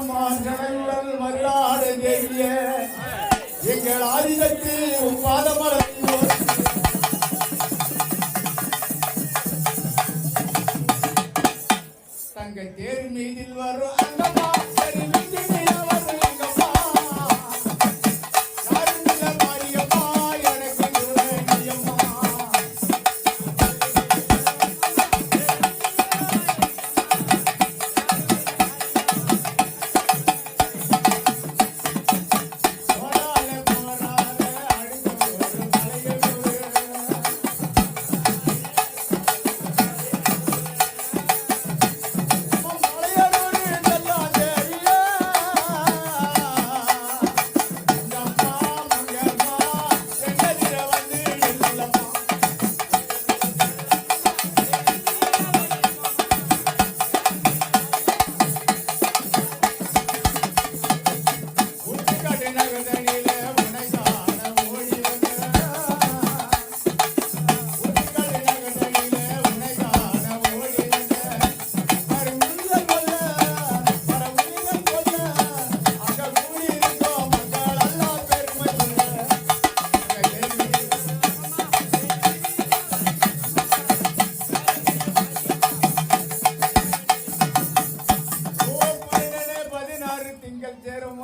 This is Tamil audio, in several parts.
மாஞ்சனையுடன் மருளாட தேவிய எங்கள் ஆதிசக்தி பாதமலை தங்க தேர் மீதில் வரும்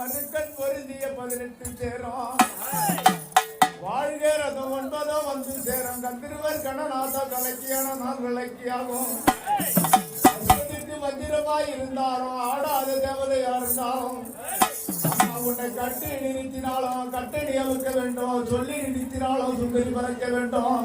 திங்கள் பொருந்திய பதினெட்டு சேரும். வாழ்க ஒன்பதோ வந்து சேரும். கந்திருவர் கணநாத கலக்கியான நான் விளக்கியாகும். அசுரத்திற்கு மந்திரமாய் இருந்தாலும் ஆடாத தேவதையா இருந்தாலும் உன்னை கட்டி நிறுத்தினாலும் கட்டடி அவுக்க வேண்டும் சொல்லி நிறுத்தினாலும் சுந்தரி பறக்க வேண்டும்.